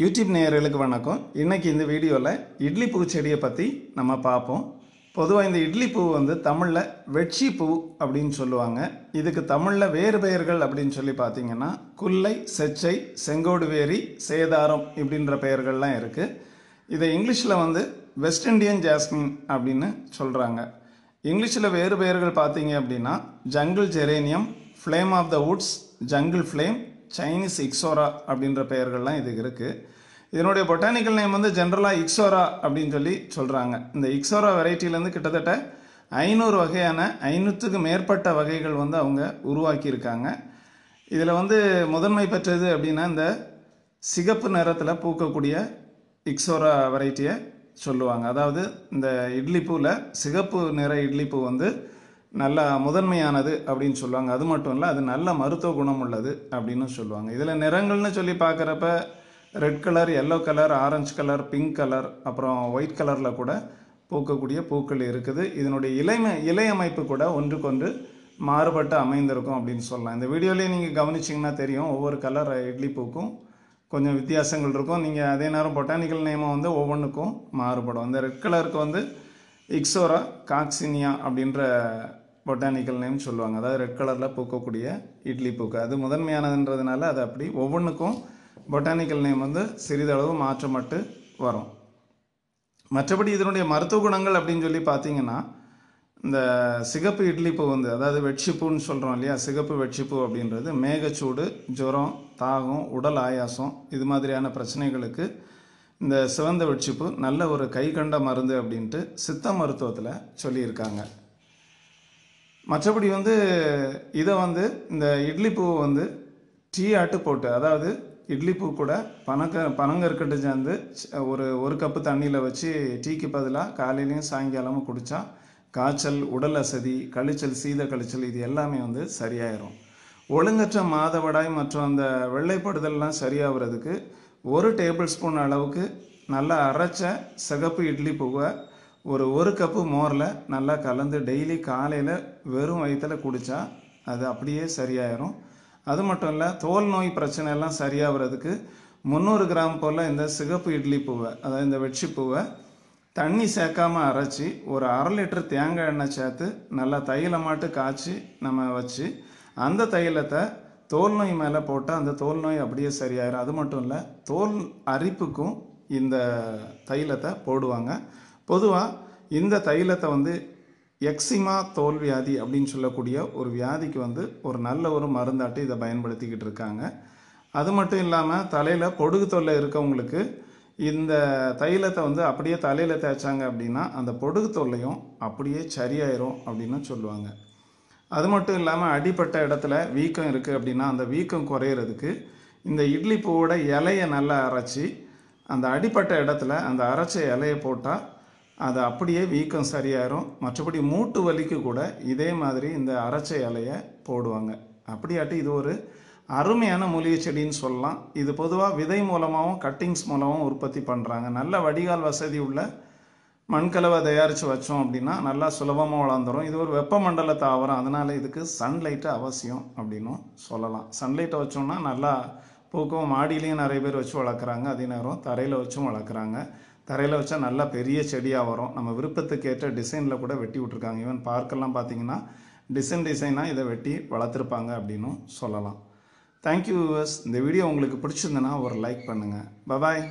YouTube நேயர்களுக்கு வணக்கம். இன்றைக்கி இந்த வீடியோவில் இட்லி பூ செடியை பற்றி நம்ம பார்ப்போம். பொதுவாக இந்த இட்லி பூ வந்து தமிழில் வெட்சி பூ அப்படின்னு சொல்லுவாங்க. இதுக்கு தமிழில் வேறு பெயர்கள் அப்படின்னு சொல்லி பார்த்தீங்கன்னா குல்லை செச்சை செங்கோடு வேரி சேதாரம் இப்படின்ற பெயர்கள்லாம் இருக்குது இதை இங்கிலீஷில் வந்து வெஸ்ட் இண்டியன் ஜாஸ்மின் அப்படின்னு சொல்கிறாங்க இங்கிலீஷில் வேறு பெயர்கள் பார்த்தீங்க அப்படின்னா jungle geranium flame of the woods jungle flame Chinese ixora அப்படின்ற பெயர்கள்லாம் இதுக்கு இருக்குது இதனுடைய பொட்டானிக்கல் நேம் வந்து ஜென்ரலாக இக்ஸோரா அப்படின்னு சொல்லி சொல்கிறாங்க இந்த இக்ஸோரா வெரைட்டிலேருந்து கிட்டத்தட்ட ஐநூறு வகையான ஐநூற்றுக்கு மேற்பட்ட வகைகள் வந்து அவங்க உருவாக்கியிருக்காங்க. இதில் வந்து முதன்மை பெற்றது அப்படின்னா இந்த சிகப்பு நிறத்தில் பூக்கக்கூடிய இக்ஸோரா வெரைட்டியை சொல்லுவாங்க. அதாவது இந்த இட்லி பூவில் சிகப்பு நிற இட்லி பூ வந்து நல்ல முதன்மையானது அப்படின்னு சொல்லுவாங்க. அது மட்டும் இல்லை அது நல்ல மருத்துவ குணம் உள்ளது அப்படின்னு சொல்லுவாங்க. இதில் நிறங்கள்னு சொல்லி பார்க்குறப்ப red colour yellow colour orange colour pink colour அப்புறம் ஒயிட் கலரில் கூட பூக்கக்கூடிய பூக்கள் இருக்குது. இதனுடைய இலைமை இலை அமைப்பு கூட ஒன்றுக்கொன்று மாறுபட்டு அமைந்திருக்கும் அப்படின்னு சொல்லலாம். இந்த வீடியோலேயே நீங்கள் கவனிச்சிங்கன்னா தெரியும் ஒவ்வொரு கலர் இட்லி பூக்கும் கொஞ்சம் வித்தியாசங்கள் இருக்கும். நீங்கள் அதே நேரம் பொட்டானிக்கல் நேமம் வந்து ஒவ்வொன்றுக்கும் மாறுபடும். இந்த ரெட் கலருக்கு வந்து இக்ஸோரா காக்சினியா அப்படின்ற பொட்டானிக்கல் நேம் சொல்லுவாங்க. அதாவது ரெட் கலரில் பூக்கக்கூடிய இட்லி பூக்கு. அது முதன்மையானதுன்றதுனால அது அப்படி ஒவ்வொன்றுக்கும் பொட்டானிக்கல் நேம் வந்து சிறிதளவு மாற்றமட்டு வரும். மற்றபடி இதனுடைய மருத்துவ குணங்கள் அப்படின்னு சொல்லி பார்த்தீங்கன்னா இந்த சிகப்பு இட்லி பூ வந்து அதாவது வெட்சிப்பூன்னு சொல்கிறோம் இல்லையா? சிகப்பு வெட்சிப்பூ அப்படின்றது மேகச்சூடு ஜுரம் தாகம் உடல் ஆயாசம் இது மாதிரியான பிரச்சனைகளுக்கு இந்த சிவந்த வெட்சிப்பூ நல்ல ஒரு கை கண்ட மருந்து அப்படின்ட்டு சித்த மருத்துவத்தில் சொல்லியிருக்காங்க. மற்றபடி வந்து இதை வந்து இந்த இட்லி பூவை வந்து டீ ஆட்டு போட்டு அதாவது இட்லி பூ கூட பனங்க பனங்கற்கட்டு சேர்ந்து ஒரு ஒரு கப்பு தண்ணியில் வச்சு டீக்கு பதிலாக காலையிலையும் சாயங்காலமும் குடித்தா காய்ச்சல் உடல் அசதி கழிச்சல் சீத கழிச்சல் இது எல்லாமே வந்து சரியாயிரும். ஒழுங்கற்ற மாதவடாய் மற்றும் அந்த வெள்ளைப்படுதல்லாம் சரியாகிறதுக்கு ஒரு டேபிள் ஸ்பூன் அளவுக்கு நல்லா அரைச்ச சிகப்பு இட்லி பூவை ஒரு ஒரு கப்பு மோரில் நல்லா கலந்து டெய்லி காலையில் வெறும் வயிற்றில் குடித்தா அது அப்படியே சரியாயிரும். அது மட்டும் இல்லை தோல் நோய் பிரச்சனை எல்லாம் சரியாகிறதுக்கு முந்நூறு கிராம் போல் இந்த சிகப்பு இட்லி பூவை அதாவது இந்த வெட்சி பூவை தண்ணி சேர்க்காமல் அரைச்சி ஒரு அரை லிட்டர் தேங்காய் எண்ணெய் சேர்த்து நல்லா தைலமாட்டு காய்ச்சி நம்ம வச்சு அந்த தைலத்தை தோல் நோய் மேலே போட்டால் அந்த தோல் நோய் அப்படியே சரியாயிரும். அது மட்டும் இல்லை தோல் அரிப்புக்கும் இந்த தைலத்தை போடுவாங்க. பொதுவாக இந்த தைலத்தை வந்து எக்ஸிமா தோல் வியாதி அப்படின்னு சொல்லக்கூடிய ஒரு வியாதிக்கு வந்து ஒரு நல்ல ஒரு மருந்தாட்டு இதை பயன்படுத்திக்கிட்டு இருக்காங்க. அது மட்டும் இல்லாமல் தலையில் பொடுகு தொல்லை இருக்கவங்களுக்கு இந்த தைலத்தை வந்து அப்படியே தலையில் தேய்ச்சாங்க அப்படின்னா அந்த பொடுகு தொல்லையும் அப்படியே சரியாயிரும் அப்படின்னு சொல்லுவாங்க. அது மட்டும் இல்லாமல் அடிப்பட்ட இடத்துல வீக்கம் இருக்குது அப்படின்னா அந்த வீக்கம் குறையிறதுக்கு இந்த இட்லி பூவோட இலையை நல்லா அரைச்சி அந்த அடிப்பட்ட இடத்துல அந்த அரைச்ச இலையை போட்டால் அது அப்படியே வீக்கம் சரியாயிரும். மற்றபடி மூட்டு வலிக்கு கூட இதே மாதிரி இந்த அரைச்ச இலையை போடுவாங்க. அப்படியாட்டி இது ஒரு அருமையான மூலிகை செடின்னு சொல்லலாம். இது பொதுவாக விதை மூலமாகவும் கட்டிங்ஸ் மூலமாகவும் உற்பத்தி பண்ணுறாங்க நல்ல வடிகால் வசதி உள்ள மண்கலவை தயாரித்து வச்சோம் அப்படின்னா நல்லா சுலபமாக வளர்ந்துரும். இது ஒரு வெப்பமண்டல தாவரம். அதனால் இதுக்கு சன்லைட்டு அவசியம் அப்படின்னும் சொல்லலாம். சன்லைட்டை வச்சோம்னா நல்லா பூக்கும் மாடியிலையும் நிறைய பேர் வச்சு வளர்க்குறாங்க. அதே நேரம் தரையில் வச்சும் வளர்க்குறாங்க. தரையில் வச்சா நல்லா பெரிய செடியாக வரும். நம்ம விருப்பத்துக்கு ஏற்ற டிசைனில் கூட வெட்டி விட்ருக்காங்க ஈவன் பார்க்கெல்லாம் பார்த்தீங்கன்னா டிசைன் டிசைனாக இதை வெட்டி வளர்த்துருப்பாங்க அப்படின்னும் சொல்லலாம். தேங்க்யூ வியூவர்ஸ் இந்த வீடியோ உங்களுக்கு பிடிச்சிருந்தனா ஒரு லைக் பண்ணுங்கள் பபாய்